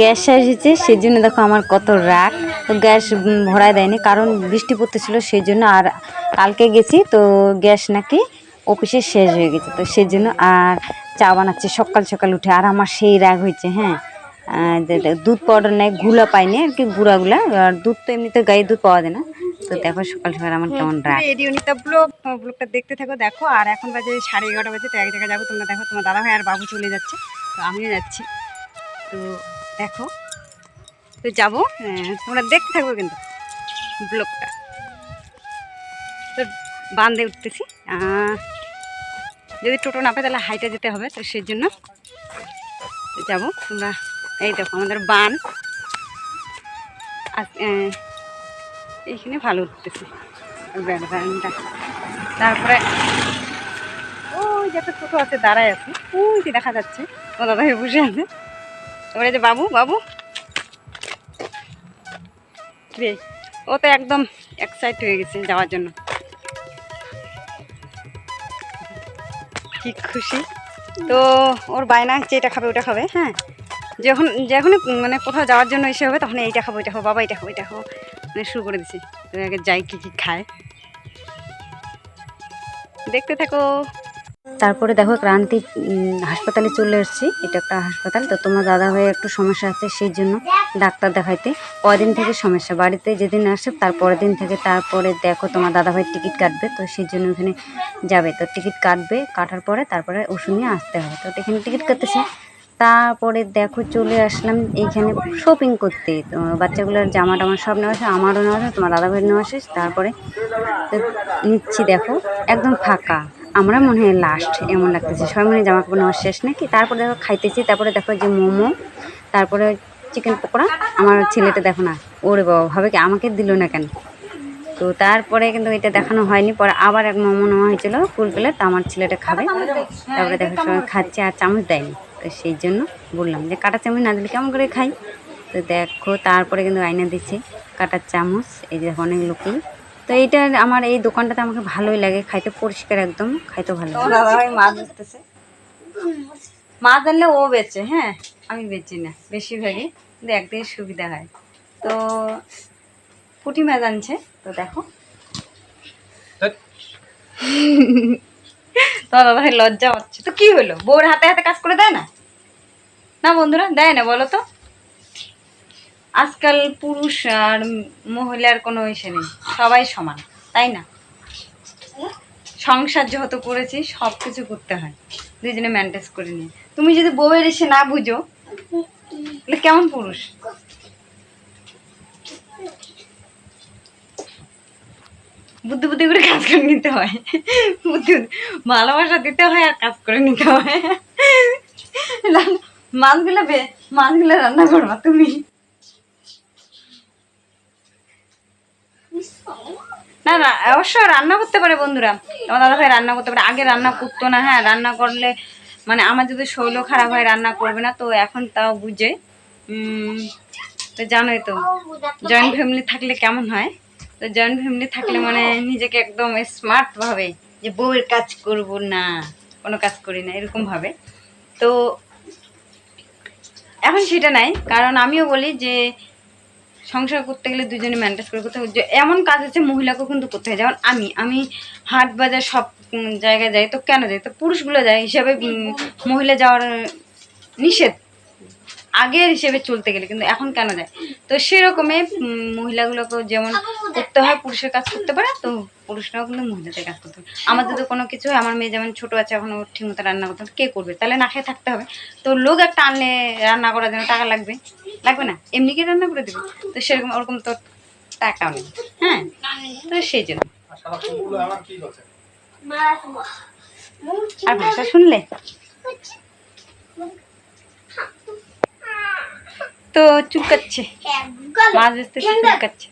Gas শেষ হয়েছে সেই জন্য দেখো আমার কত রাগ। তো গ্যাস ভরায় দেয়নি কারণ বৃষ্টি পড়তেছিল সেই জন্য আর কালকে গেছি তো গ্যাস নাকি অফিসে শেষ হয়ে গেছে। তো সেই জন্য আর চা বানাচ্ছে সকাল সকাল উঠে। আর আমার সেই রাগ হয়েছে হ্যাঁ? দুধ পাউডার নেই গুলা পাইনি আর কি গুঁড়াগুলা আর দুধ তো এমনিতে গায়ে দুধ পাওয়া যায় না। তো দেখো সকাল সকাল আমার কেমন রাগ। রেডিও নিতা ব্লগ ব্লগটা দেখতে থাকো দেখো। আর এখন বাজে সাড়ে এগারোটা বাজে তো এক জায়গায় যাব তোমরা দেখো তোমার দাদা ভাই আর বাবু চলে যাচ্ছে তো আমিও যাচ্ছি। তো দেখো। তো যাব? হ্যাঁ, তোমরা দেখতে থাকব কিন্তু ব্লগটা। তো বান্ধে উঠতেছি। যদি টোটো না পাই তাহলে হাইটে যেতে হবে তো সেই জন্য যাব। তোমরা এই দেখো আমাদের বান। আর এইখানে ভালো উঠতেছে। ব্যাকগ্রাউন্ডটা তারপরে ওই যে একটা ছোটো আছে দাঁড়ায় আছে। ওই যে দেখা যাচ্ছে। ও দাদা ভাই বসে আছে। এই যে বাবু বাবু। ও তো একদম এক্সাইট হয়ে গেছে যাওয়ার জন্য। কি খুশি। তো ওর বায়না যে এটা খাবে, ওটা খাবে হ্যাঁ। যখন, যখনই মানে কোথাও যাওয়ার জন্য এসে হবে তখন এইটা খাব এটা খাব, বাবা এটা খাব এটা খাব। মানে শুরু করে দিছি। আগে যাই, কি কি খায়। দেখতে থাকো। তারপরে দেখো ক্রান্তি হাসপাতালে চলে এসেছি। এটা একটা হাসপাতাল। তো তোমার দাদা ভাই একটু সমস্যা আছে, সেই জন্য ডাক্তার দেখাইতে। কদিন থেকে সমস্যা। বাড়িতে যেদিন আসে, তার পরের দিন থেকে তারপরে দেখো তোমার দাদা ভাই টিকিট কাটবে। তো সেই জন্য ওখানে যাবে। তো টিকিট কাটবে, কাটার পরে তারপরে ওষুধ নিয়ে আসতে হবে। তো এখানে টিকিট কাটতেছে। তারপরে দেখো চলে আসলাম এইখানে শপিং করতে। তো বাচ্চাগুলোর জামা টামা সব নেওয়া আসে আমারও নেওয়া আসে তোমার দাদা ভাই নেওয়া শেষ। তারপরে নিচ্ছি দেখো, একদম ফাঁকা। আমরা মনে হয় লাস্ট এমন লাগতেছে। সবাই মনে জামা কাপড় নেওয়ার শেষ নাকি? তারপরে দেখো খাইতেছি, তারপরে দেখো যে মোমো, তারপরে চিকেন পকোড়া। আমার ছেলেটা দেখো না, ওরে বাবা, ভাবে কি আমাকে দিল না কেন? তো তারপরে কিন্তু এটা দেখানো হয়নি, পরে আবার এক মোমো নেওয়া হয়েছিল ফুল প্লেট, তো আমার ছেলেটা খাবে। তারপরে দেখো সবাই খাচ্ছে আর চামচ দেয়নি। তো সেই জন্য বললাম যে কাটা চামচ না দিলে কেমন করে খাই? তো দেখো, তারপরে কিন্তু আয়না দিচ্ছে কাটার চামচ, এই যে অনেক লোকই তো এইটা আমার এই দোকানটাতে আমাকে ভালোই লাগে খাইতে পরিষ্কার একদম খাইতে ভালো লাগে। দাদা ভাই মাছ ধরতেছে মাছ আনলে ও বেচে হ্যাঁ? আমি বেচি না বেশিরভাগই। কিন্তু একদিকে সুবিধা হয়। তো পুঁটি মাছ আনছে তো দেখো। তো দাদা ভাই লজ্জা হচ্ছে তো কি হলো? বউর হাতে হাতে কাজ করে দেয় না? না বন্ধুরা দেয় না বলো তো। আজকাল পুরুষ আর মহিলার কোনো ইসে নেই, সবাই সমান, তাই না? সংসার যেহেতু করেছি সব কিছু করতে হয় দুজনে ম্যানেজ করে নিয়ে। তুমি যদি বউয়ের এসে না বুঝো, তাহলে কেমন পুরুষ? বুদ্ধি বুদ্ধি করে কাজ করে নিতে হয়। বুদ্ধি, ভালোবাসা দিতে হয় আর কাজ করে নিতে হয়। মাছগুলো বে মাছগুলো রান্না করবা তুমি। না না, অবশ্য রান্না করতে পারে বন্ধুরা। আমার দাদা ভাই রান্না করতে পারে। আগে রান্না করতো না হ্যাঁ রান্না করলে মানে আমার যদি শরীর খারাপ হয়, রান্না করবে না, তো এখন তাও বুঝে। তো জানোই তো জয়েন্ট ফ্যামিলি থাকলে কেমন হয়? তো জয়েন্ট ফ্যামিলি থাকলে মানে নিজেকে একদম স্মার্ট ভাবে যে বউয়ের কাজ করব না, কোনো কাজ করি না, এরকম ভাবে। তো এখন সেটা নাই, কারণ আমিও বলি যে সংসার করতে গেলে দুজনে ম্যানেজ করে করতে হবে। এমন কাজ আছে, মহিলাকেও কিন্তু করতে হয়। যেমন আমি আমি হাট বাজার সব জায়গায় যাই, তো কেন যাই? তো পুরুষগুলো যায় হিসাবে মহিলা যাওয়ার নিষেধ। আগের হিসেবে চলতে গেলে কিন্তু এখন কেন যায়? তো সেরকমই উম, মহিলাগুলোকেও যেমন করতে হয় পুরুষের কাজ করতে পারে তো পুরুষরাও কিন্তু মহিলাদের কাজ করতে হবে আমার যদি কোনো কিছু আমার মেয়ে যেমন ছোটো আছে এখন ওর ঠিক মতো রান্না করতে কে করবে? তাহলে না খেয়ে থাকতে হবে। তো লোক একটা আনলে রান্না করার জন্য টাকা লাগবে। লাগবে না? এমনি কি রান্না করে দেবে। তো সেরকম ওরকম তো টাকাও নেই। হ্যাঁ? তো সেই জন্য। আর ভাষা শুনলে? তো চুলকাচ্ছে মাছ বেচতে চুলকাচ্ছে